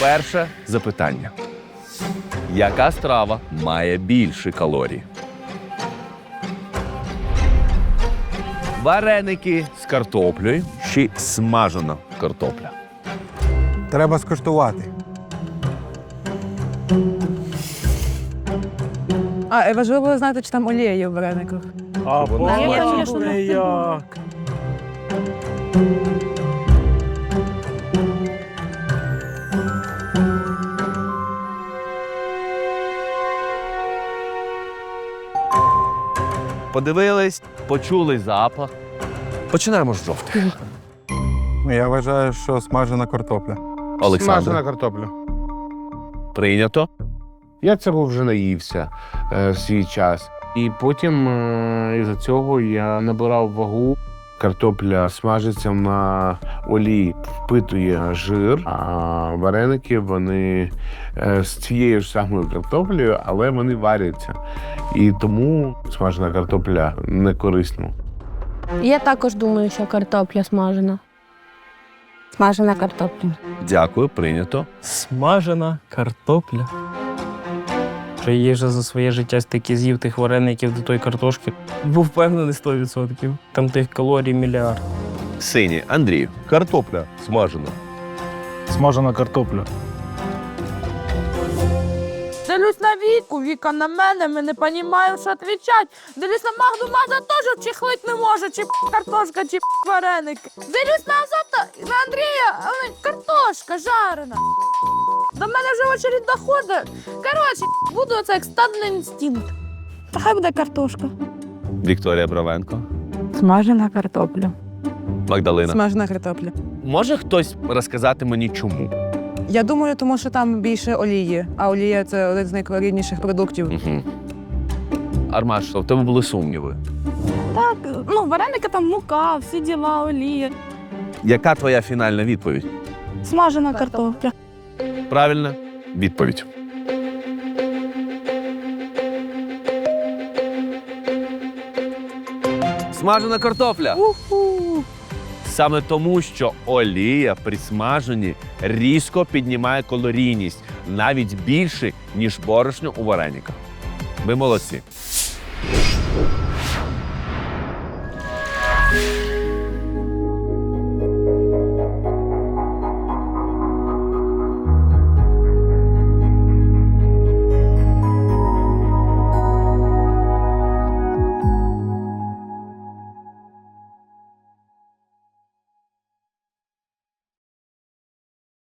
Перше запитання. Яка страва має більше калорій? Вареники з картоплею чи смажена картопля? Треба скуштувати. А, і важливо знати, чи там олія є в варениках. А бачите як. Подивились, почули запах. Починаємо з жовтих. Я вважаю, що смажена картопля. Олександр, Смажена картопля. прийнято. Я цього вже наївся е, в свій час. І потім е, із-за цього я набирав вагу. Картопля смажиться на олії, впитує жир, а вареники вони е, з цією ж самою картоплею, але вони варяться. І тому смажена картопля не корисна. Я також думаю, що картопля смажена. Смажена картопля. Дякую, прийнято. Смажена картопля. Що її вже за своє життя стільки з'їв тих вареників до тої картошки. Був впевнений 100%. Там тих калорій мільярд. Синій Андрій. Картопля смажена. Смажена картопля. Дивлюсь на Віку, Віка на мене, ми не розуміємо, що відповідати. Дивлюсь на Магду, Магда теж вчихлить не може, чи картошка, чи вареники. Дивлюсь на Азота, на Андрія, але картошка жарена. До мене вже очередь доходить. Коротше, буду оце як стадний інстинкт. Та хай буде картошка. Вікторія Бравенко. Смажена картопля. Магдалина. Смажена картопля. Може хтось розказати мені чому? Я думаю, тому що там більше олії, а олія це один з найкалорійніших продуктів. Угу. Армаш, в тебе були сумніви. Так, ну, вареники там мука, всі діла, олія. Яка твоя фінальна відповідь? Смажена картопля. Правильна відповідь. Смажена картопля. Саме тому, що олія при смаженні різко піднімає калорійність навіть більше, ніж борошно у варениках. Ви молодці.